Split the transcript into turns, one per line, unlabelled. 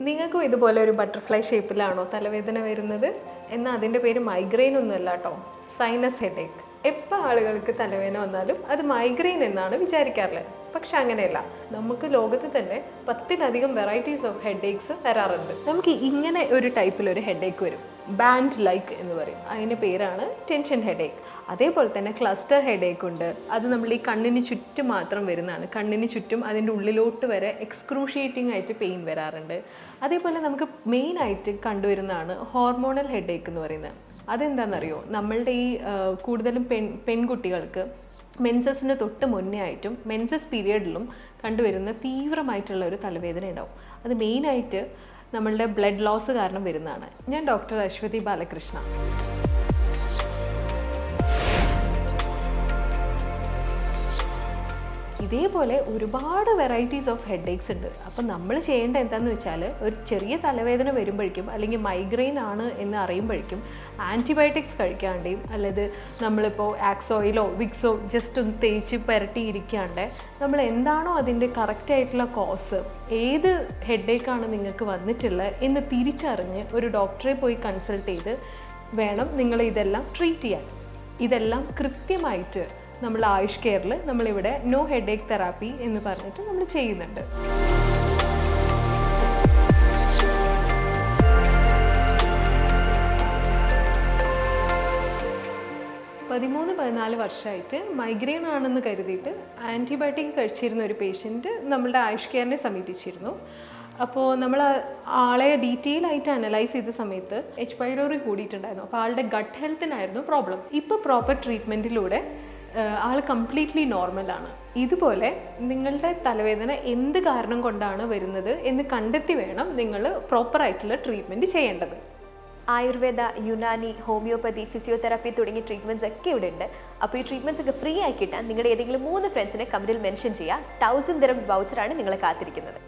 നിങ്ങൾക്കും ഇതുപോലെ ഒരു ബട്ടർഫ്ലൈ ഷേപ്പിലാണോ തലവേദന വരുന്നത്? എന്നാൽ അതിന്റെ പേര് മൈഗ്രെയിൻ ഒന്നുമല്ല കേട്ടോ. സൈനസ് ഹെഡേക്ക് എപ്പോൾ ആളുകൾക്ക് തലവേദന വന്നാലും അത് മൈഗ്രെയിൻ എന്നാണ് വിചാരിക്കാറുള്ളത് പക്ഷെ അങ്ങനെയല്ല. നമുക്ക് ലോകത്ത് തന്നെ പത്തിലധികം വെറൈറ്റീസ് ഓഫ് ഹെഡ് ഏക്സ് തരാറുണ്ട് നമുക്ക് ഇങ്ങനെ ഒരു ടൈപ്പിൽ ഒരു ഏക്ക് വരും. ബാൻഡ് ലൈക്ക് എന്ന് പറയും. അതിന്റെ പേരാണ് ടെൻഷൻ ഹെഡ് ഏക്ക് അതേപോലെ തന്നെ ക്ലസ്റ്റർ ഹെഡ് ഏക്ക് ഉണ്ട്. അത് നമ്മൾ ഈ കണ്ണിന് ചുറ്റും മാത്രം വരുന്നതാണ്. കണ്ണിന് ചുറ്റും അതിന്റെ ഉള്ളിലോട്ട് വരെ എക്സ്ക്രൂഷിയേറ്റിംഗ് ആയിട്ട് പെയിൻ വരാറുണ്ട്. അതേപോലെ നമുക്ക് മെയിൻ ആയിട്ട് കണ്ടുവരുന്നതാണ് ഹോർമോണൽ ഹെഡ് ഏക്ക് എന്ന് പറയുന്നത്. അതെന്താണെന്നറിയോ നമ്മളുടെ ഈ കൂടുതലും പെൺ പെൺകുട്ടികൾക്ക് മെൻസസിന് തൊട്ട് മുന്നേ ആയിട്ടും മെൻസസ് പീരിയഡിലും കണ്ടുവരുന്ന തീവ്രമായിട്ടുള്ള ഒരു തലവേദന ഉണ്ടാവും. അത് മെയിനായിട്ട് നമ്മളുടെ ബ്ലഡ് ലോസ് കാരണം വരുന്നതാണ്. ഞാൻ ഡോക്ടർ അശ്വതി ബാലകൃഷ്ണ. ഇതേപോലെ ഒരുപാട് വെറൈറ്റീസ് ഓഫ് ഹെഡേക്സ് ഉണ്ട്. അപ്പം നമ്മൾ ചെയ്യേണ്ട എന്താണെന്ന് വെച്ചാൽ ഒരു ചെറിയ തലവേദന വരുമ്പോഴേക്കും അല്ലെങ്കിൽ മൈഗ്രെയിൻ ആണ് എന്ന് അറിയുമ്പോഴേക്കും ആന്റിബയോട്ടിക്സ് കഴിക്കാണ്ടെയും അല്ലെങ്കിൽ നമ്മളിപ്പോൾ ആക്സോയിലോ വിക്സോ ജസ്റ്റ് ഒന്ന് തേച്ച് പുരട്ടി ഇരിക്കാണ്ട് നമ്മൾ എന്താണോ അതിന്റെ കറക്റ്റ് ആയിട്ടുള്ള കോസ് ഏത് ഹെഡേക്കാണ് നിങ്ങൾക്ക് വന്നിട്ടുള്ളത് എന്ന് തിരിച്ചറിഞ്ഞ് ഒരു ഡോക്ടറെ പോയി കൺസൾട്ട് ചെയ്ത് വേണം നിങ്ങൾ ഇതെല്ലാം ട്രീറ്റ് ചെയ്യാൻ. ഇതെല്ലാം കൃത്യമായിട്ട് നമ്മൾ ആയുഷ് കെയറിൽ നമ്മളിവിടെ നോ ഹെഡേക്ക് തെറാപ്പി എന്ന് പറഞ്ഞിട്ട് നമ്മൾ ചെയ്യുന്നുണ്ട്. പതിമൂന്ന് പതിനാല് വർഷമായിട്ട് മൈഗ്രെയിൻ ആണെന്ന് കരുതിയിട്ട് ആന്റിബയോട്ടിക് കഴിച്ചിരുന്ന ഒരു പേഷ്യന്റ് നമ്മളുടെ ആയുഷ് കെയറിനെ സമീപിച്ചിരുന്നു. അപ്പോൾ നമ്മൾ ആളെ ഡീറ്റെയിൽ ആയിട്ട് അനലൈസ് ചെയ്ത സമയത്ത് എച്ച് പൈലോറി കൂടിയിട്ടുണ്ടായിരുന്നു. അപ്പോൾ ആളുടെ ഗട്ട് ഹെൽത്തിനായിരുന്നു പ്രോബ്ലം ഇപ്പോൾ പ്രോപ്പർ ട്രീറ്റ്മെന്റിലൂടെ ആൾ കംപ്ലീറ്റ്ലി നോർമലാണ് ഇതുപോലെ നിങ്ങളുടെ തലവേദന എന്ത് കാരണം കൊണ്ടാണ് വരുന്നത് എന്ന് കണ്ടെത്തി വേണം നിങ്ങൾ പ്രോപ്പറായിട്ടുള്ള ട്രീറ്റ്മെന്റ് ചെയ്യേണ്ടത്.
ആയുർവേദ യുനാനി ഹോമിയോപ്പതി ഫിസിയോതെറാപ്പി തുടങ്ങിയ ട്രീറ്റ്മെന്റ്സ് ഒക്കെ ഇവിടെ ഉണ്ട്. അപ്പോൾ ഈ ട്രീറ്റ്മെന്റ്സ് ഒക്കെ ഫ്രീ ആയി കിട്ടാൻ നിങ്ങളുടെ ഏതെങ്കിലും മൂന്ന് ഫ്രണ്ട്സിനെ കമന്റിൽ മെൻഷൻ ചെയ്യുക തൗസൻഡ് ദിറംസ് വൗച്ചറാണ് നിങ്ങളെ കാത്തിരിക്കുന്നത്.